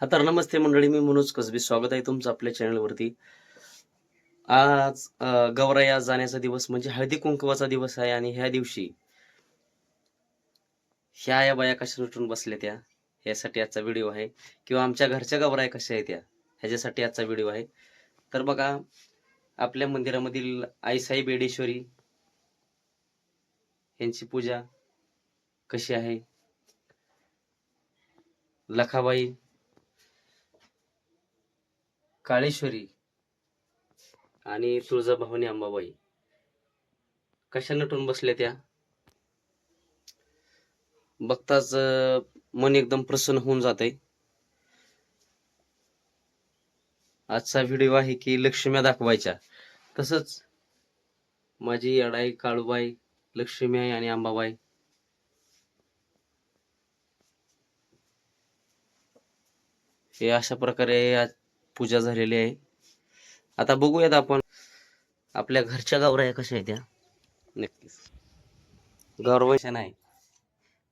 हा तर नमस्ते मंडळी मी मनोज कसबी. स्वागत आहे तुमचं आपल्या चॅनलवरती आज गौराया जाण्याचा दिवस म्हणजे हळदी कुंकवाचा दिवस आहे आणि ह्या दिवशी ह्या या बाया कशा लुटून बसल्या त्या? ह्यासाठी आजचा व्हिडिओ आहे. किंवा आमच्या घरच्या गौराया कशा आहेत त्या? ह्याच्यासाठी आजचा व्हिडिओ आहे. तर बघा आपल्या मंदिरामधील आईसाई बेडेश्वरी यांची पूजा कशी आहे? लखाबाई काळेश्वरी आणि तुळजाभवानी अंबाबाई. कशा नटून बसल्या त्या? बघताच मन एकदम प्रसन्न होऊन जाते आजचा व्हिडिओ आहे की लक्ष्म्या दाखवायच्या. तसंच माझी अडाई काळूबाई लक्ष्मी आई आणि अंबाबाई. हे अशा प्रकारे आज पूजा झालेली आहे. आता बघूयात आपण. आपल्या घरच्या गावराया कशा आहेत त्या? नक्कीच. गौरवशन आहे.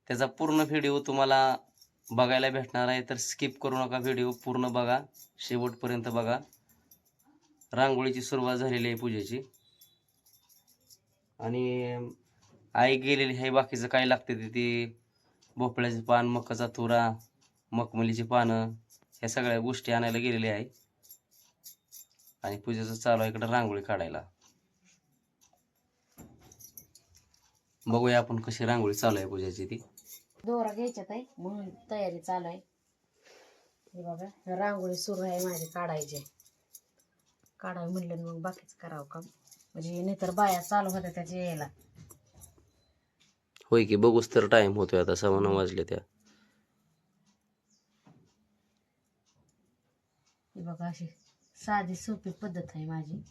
त्याचा पूर्ण व्हिडिओ तुम्हाला बघायला भेटणार आहे. तर स्किप करू नका व्हिडिओ पूर्ण बघा. शेवटपर्यंत बघा. रांगोळीची सुरुवात झालेली आहे पूजेची. आणि आई गेलेली आहे बाकीचं काय लागते ते ती भोपळ्याचे पान मकाचा तुरा मखमलीची पानं ह्या सगळ्या गोष्टी आणायला गेलेल्या आहे. आणि पूजेचं चालू आहे इकडे रांगोळी काढायला. बघूया आपण कशी रांगोळी चालू आहे पूजेची ती. दोरा घ्यायच्यात आहे म्हणून तयारी चालू आहे. हे बघा रांगोळी सुरू आहे माझी काढायची. काढावी म्हणलं मग बाकीच करावं काम. म्हणजे नाहीतर बाया चालू होत्या त्याच्या यायला होय की बघूच तर टाइम होतोय आता सव्वा नऊ वाजले त्या. हे बघा अशी साधी सोपी पद्धत आहे माझी.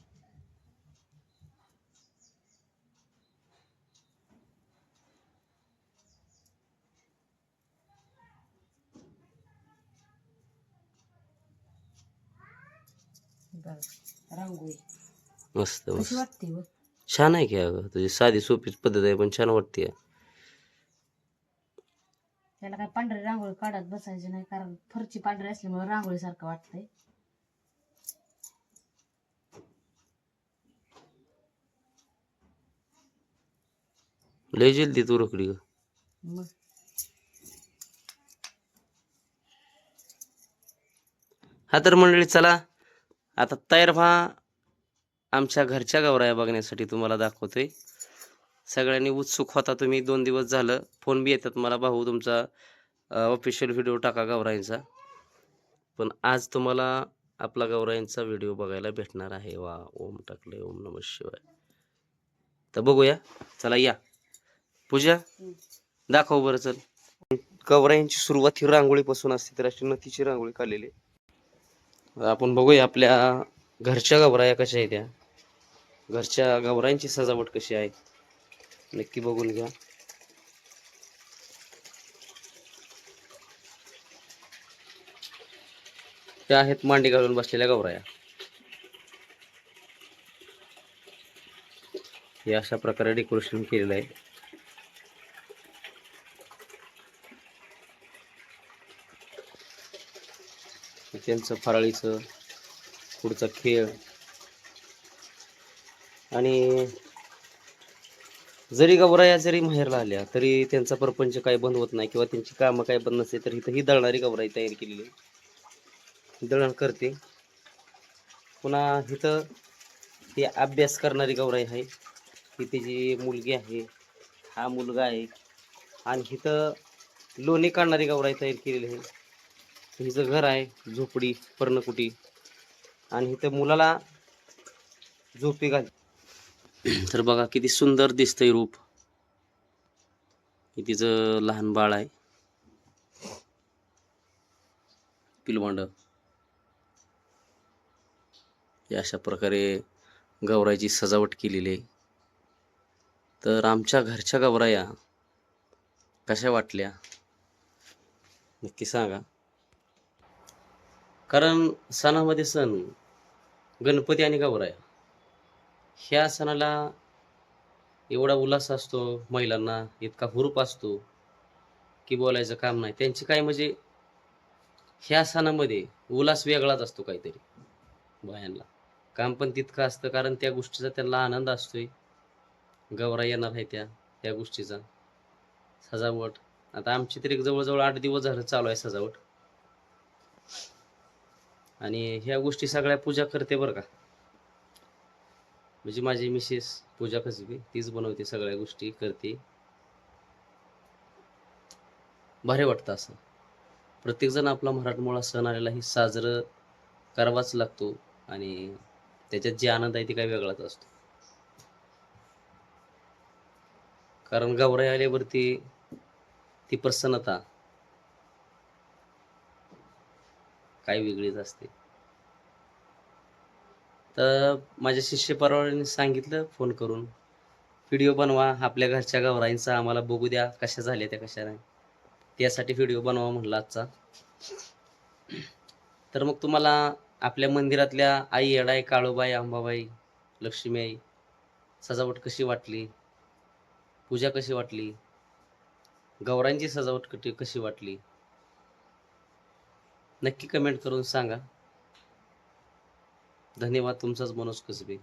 रांगोळी. मस्त कशी मस्त. वाटते व छान आहे की अगं तुझी साधी सोपीच पद्धत आहे पण छान वाटते. त्याला काय पांढरी रांगोळी काढत बसायची नाही कारण फरची पांढरी असल्यामुळे रांगोळी सारखं वाटतंय. लय जल्दी तू रोकडी ग. हा तर मंडळी चला आता तयार व्हा. आमच्या घरच्या गौराया बघण्यासाठी तुम्हाला दाखवतोय. सगळ्यांनी उत्सुक होता तुम्ही दोन दिवस झालं. फोन बी येतात मला भाऊ तुमचा ऑफिशियल व्हिडिओ टाका गौराईंचा पण आज तुम्हाला आपला गौराईंचा व्हिडिओ बघायला भेटणार आहे. वा ओम टाकले ओम नम शिवाय. तर बघूया. चला या. पूजा? दाखव बरं चल. गौराईंची सुरुवात ही रांगोळीपासून असते तर अशी नथीची रांगोळी काढलेली आपण बघूया आपल्या घरच्या गवराया कशा आहेत त्या घरच्या गवरायांची सजावट कशी आहे? नक्की बघून घ्या. त्या आहेत मांडी घालून बसलेल्या गवराया. हे अशा प्रकारे डेकोरेशन केलेलं आहे. त्यांचं फराळीचं पुढचा खेळ. आणि जरी गवराया जरी माहेरला आल्या तरी त्यांचा प्रपंच काही बंद होत नाही किंवा त्यांची कामं काही बंद नसते तर इथं ही दळणारी गवराई तयार केलेली दळण करते. पुन्हा इथं ती अभ्यास करणारी गवराई आहे. ही तिची मुलगी आहे. हा मुलगा आहे. आणि इथं लोणी काढणारी गवराई तयार केलेली आहे. हिचं घर आहे झोपडी पर्णकुटी. आणि इथं मुलाला झोपी घाल. तर बघा किती सुंदर दिसतंय रूप. तिचं लहान बाळ आहे. पिलवांड. अशा प्रकारे गवरायची सजावट केलेली आहे. तर आमच्या घरच्या गवराया कशा वाटल्या? नक्की सांगा. कारण सणामध्ये सण गणपती आणि गौराया ह्या सणाला एवढा उल्हास असतो महिलांना इतका हुरूप असतो की बोलायचं काम नाही. त्यांची काय म्हणजे ह्या सणामध्ये उल्हास वेगळाच असतो काहीतरी बायांना. काम पण तितकं असतं कारण त्या गोष्टीचा त्यांना आनंद असतोय. गौरा येणार आहे त्या त्या गोष्टीचा. सजावट. आता आमची तरी जवळजवळ आठ दिवस झालं चालू आहे सजावट. आणि ह्या गोष्टी सगळ्या पूजा करते बरं का. म्हणजे माझी मिसेस पूजा कसबी तीच बनवते सगळ्या गोष्टी करते. भारी वाटतं असं. प्रत्येकजण आपला मराठमोळा सण आलेला हे साजरं करावाच लागतो आणि त्याच्यात जे आनंद आहे ते काही वेगळाच असतो. कारण गौराई आल्यावरती ती प्रसन्नता काही वेगळीच असते. तर माझ्या शिष्य परवाने सांगितलं फोन करून व्हिडिओ बनवा आपल्या घरच्या गौराईंचा आम्हाला बघू द्या कशा झाल्या त्या कशा नाही. त्यासाठी व्हिडिओ बनवा म्हणला आजचा. तर मग तुम्हाला आपल्या मंदिरातल्या आई येडाई काळूबाई अंबाबाई लक्ष्मीआई सजावट कशी वाटली? पूजा कशी वाटली? गौरांची सजावट कशी वाटली? नक्की कमेंट करून सांगा. धन्यवाद तुमचाच मनोज कसबे.